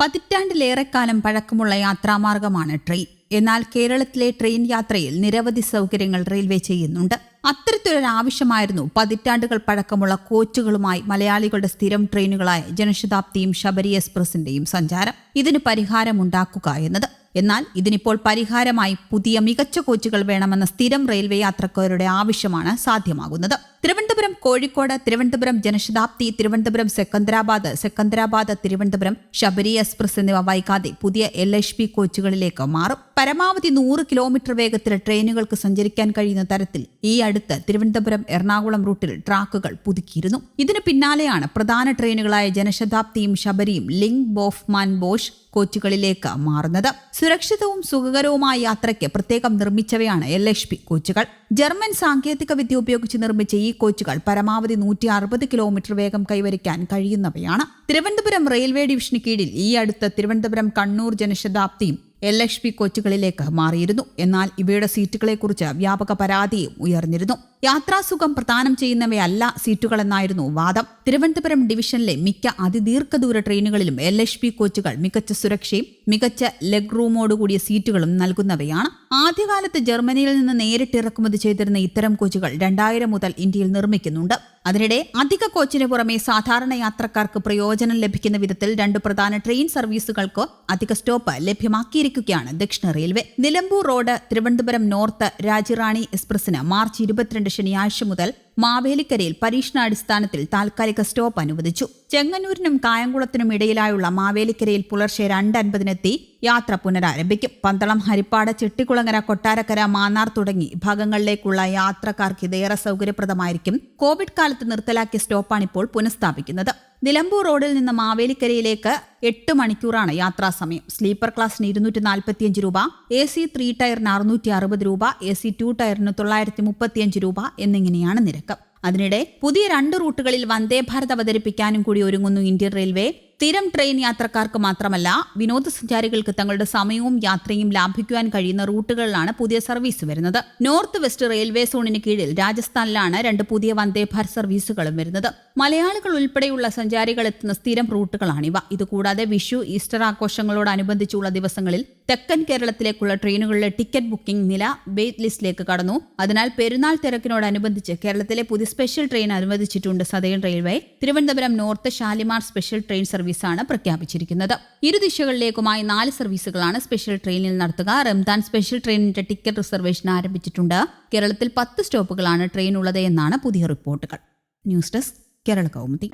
പതിറ്റാണ്ടിലേറെക്കാലം പഴക്കമുള്ള യാത്രാമാർഗമാണ് ട്രെയിൻ. എന്നാൽ കേരളത്തിലെ ട്രെയിൻ യാത്രയിൽ നിരവധി സൗകര്യങ്ങൾ റെയിൽവേ ചെയ്യുന്നുണ്ട്. അത്തരത്തിലൊരാവശ്യമായിരുന്നു പതിറ്റാണ്ടുകൾ പഴക്കമുള്ള കോച്ചുകളുമായി മലയാളികളുടെ സ്ഥിരം ട്രെയിനുകളായ ജനശതാബ്ദിയും ശബരി എക്സ്പ്രസിന്റെയും സഞ്ചാരം. ഇതിന് പരിഹാരമുണ്ടാക്കുക എന്നത്. എന്നാൽ ഇതിനിപ്പോൾ പരിഹാരമായി പുതിയ മികച്ച കോച്ചുകൾ വേണമെന്ന സ്ഥിരം റെയിൽവേ യാത്രക്കാരുടെ ആവശ്യമാണ് സാധ്യമാകുന്നത്. തിരുവനന്തപുരം കോഴിക്കോട് തിരുവനന്തപുരം ജനശതാബ്ദി തിരുവനന്തപുരം സെക്കന്ദരാബാദ് സെക്കന്ദരാബാദ് തിരുവനന്തപുരം ശബരി എക്സ്പ്രസ് എന്നിവ വൈകാതെ പുതിയ എൽ എച്ച് പി കോച്ചുകളിലേക്ക് മാറും. പരമാവധി നൂറ് കിലോമീറ്റർ വേഗത്തിൽ ട്രെയിനുകൾക്ക് സഞ്ചരിക്കാൻ കഴിയുന്ന തരത്തിൽ ഈ അടുത്ത് തിരുവനന്തപുരം എറണാകുളം റൂട്ടിൽ ട്രാക്കുകൾ പുതുക്കിയിരുന്നു. ഇതിനു പിന്നാലെയാണ് പ്രധാന ട്രെയിനുകളായ ജനശതാബ്ദിയും ശബരിയും ലിങ്ക് ബോഫ്മാൻ ബോഷ് കോച്ചുകളിലേക്ക് മാറുന്നത്. സുരക്ഷിതവും സുഖകരവുമായ യാത്രയ്ക്ക് പ്രത്യേകം നിർമ്മിച്ചവയാണ് എൽ എച്ച് പി കോച്ചുകൾ. ജർമ്മൻ സാങ്കേതിക വിദ്യ ഉപയോഗിച്ച് നിർമ്മിച്ച ഈ കോച്ചുകൾ പരമാവധി നൂറ്റി അറുപത് കിലോമീറ്റർ വേഗം കൈവരിക്കാൻ കഴിയുന്നവയാണ്. തിരുവനന്തപുരം റെയിൽവേ ഡിവിഷന് കീഴിൽ ഈ അടുത്ത് തിരുവനന്തപുരം കണ്ണൂർ ജനശതാബ്ദിയും എൽ എച്ച് പി കോച്ചുകളിലേക്ക് മാറിയിരുന്നു. എന്നാൽ ഇവയുടെ സീറ്റുകളെക്കുറിച്ച് വ്യാപക പരാതിയും ഉയർന്നിരുന്നു. യാത്രാസുഖം പ്രദാനം ചെയ്യുന്നവയല്ല സീറ്റുകളെന്നായിരുന്നു വാദം. തിരുവനന്തപുരം ഡിവിഷനിലെ മിക്ക അതിദീർഘദൂര ട്രെയിനുകളിലും എൽ എച്ച് പി കോച്ചുകൾ മികച്ച സുരക്ഷയും മികച്ച ലെഗ് റൂമോടുകൂടിയ സീറ്റുകളും നൽകുന്നവയാണ്. ആദ്യകാലത്ത് ജർമ്മനിയിൽ നിന്ന് നേരിട്ട് ഇറക്കുമതി ചെയ്തിരുന്ന ഇത്തരം കോച്ചുകൾ രണ്ടായിരം മുതൽ ഇന്ത്യയിൽ നിർമ്മിക്കുന്നുണ്ട്. അതിനിടെ അധിക കോച്ചിന് പുറമെ സാധാരണ യാത്രക്കാർക്ക് പ്രയോജനം ലഭിക്കുന്ന വിധത്തിൽ രണ്ട് പ്രധാന ട്രെയിൻ സർവീസുകൾക്ക് അധിക സ്റ്റോപ്പ് ലഭ്യമാക്കിയിരിക്കുകയാണ് ദക്ഷിണ railway. Nilambur road Thiruvananthapuram north Rajyarani എക്സ്പ്രസിന് March ഇരുപത്തിരണ്ട് ശനിയാഴ്ച മുതൽ മാവേലിക്കരയിൽ പരീക്ഷണാടിസ്ഥാനത്തിൽ താൽക്കാലിക സ്റ്റോപ്പ് അനുവദിച്ചു. ചെങ്ങന്നൂരിനും കായംകുളത്തിനും ഇടയിലായുള്ള മാവേലിക്കരയിൽ പുലർച്ചെ രണ്ട് അൻപതിനെത്തി യാത്ര പുനരാരംഭിക്കും. പന്തളം ഹരിപ്പാട് ചെട്ടിക്കുളങ്ങര കൊട്ടാരക്കര മാന്നാർ തുടങ്ങി ഭാഗങ്ങളിലേക്കുള്ള യാത്രക്കാർക്ക് ഇതേറെ സൗകര്യപ്രദമായിരിക്കും. കോവിഡ് കാലത്ത് നിർത്തലാക്കിയ സ്റ്റോപ്പാണിപ്പോൾ പുനഃസ്ഥാപിക്കുന്നത്. നിലമ്പൂർ റോഡിൽ നിന്ന് മാവേലിക്കരയിലേക്ക് എട്ട് മണിക്കൂറാണ് യാത്രാ സമയം. സ്ലീപ്പർ ക്ലാസ്സിന് ഇരുന്നൂറ്റി നാൽപ്പത്തിയഞ്ച് രൂപ എ സി ത്രീ ടയറിന് അറുന്നൂറ്റി അറുപത് രൂപ എ സി ടു ടയറിന് തൊള്ളായിരത്തി മുപ്പത്തിയഞ്ച് രൂപ എന്നിങ്ങനെയാണ് നിരക്ക്. അതിനിടെ പുതിയ രണ്ട് റൂട്ടുകളിൽ വന്ദേ ഭാരത് അവതരിപ്പിക്കാനും കൂടി ഒരുങ്ങുന്നു ഇന്ത്യൻ റെയിൽവേ. സ്ഥിരം ട്രെയിൻ യാത്രക്കാർക്ക് മാത്രമല്ല വിനോദസഞ്ചാരികൾക്ക് തങ്ങളുടെ സമയവും യാത്രയും ലാഭിക്കുവാൻ കഴിയുന്ന റൂട്ടുകളിലാണ് പുതിയ സർവീസ് വരുന്നത്. നോർത്ത് വെസ്റ്റ് റെയിൽവേ സോണിന് കീഴിൽ രാജസ്ഥാനിലാണ് രണ്ട് പുതിയ വന്ദേ ഭാരത് സർവീസുകളും വരുന്നത്. മലയാളികൾ ഉൾപ്പെടെയുള്ള സഞ്ചാരികൾ എത്തുന്ന സ്ഥിരം റൂട്ടുകളാണിവ. ഇതുകൂടാതെ വിഷു ഈസ്റ്റർ ആഘോഷങ്ങളോടനുബന്ധിച്ചുള്ള ദിവസങ്ങളിൽ തെക്കൻ കേരളത്തിലേക്കുള്ള ട്രെയിനുകളുടെ ടിക്കറ്റ് ബുക്കിംഗ് നില വെയിറ്റ് ലിസ്റ്റിലേക്ക് കടന്നു. അതിനാൽ പെരുന്നാൾ തിരക്കിനോടനുബന്ധിച്ച് കേരളത്തിലെ പുതിയ സ്പെഷ്യൽ ട്രെയിൻ അനുവദിച്ചിട്ടുണ്ട് southern railway. Thiruvananthapuram north Shalimar special train സർവീസാണ് പ്രഖ്യാപിച്ചിരിക്കുന്നത്. ഇരു ഇരുദിശകളിലേക്കുമായി നാല് സർവീസുകളാണ് സ്പെഷ്യൽ ട്രെയിനിൽ നടത്തുക. റംദാൻ സ്പെഷ്യൽ ട്രെയിനിന്റെ ടിക്കറ്റ് റിസർവേഷൻ ആരംഭിച്ചിട്ടുണ്ട്. കേരളത്തിൽ പത്ത് സ്റ്റോപ്പുകളാണ് ട്രെയിൻ ഉള്ളത് എന്നാണ് പുതിയ റിപ്പോർട്ടുകൾ. News desk Kerala Kaumudi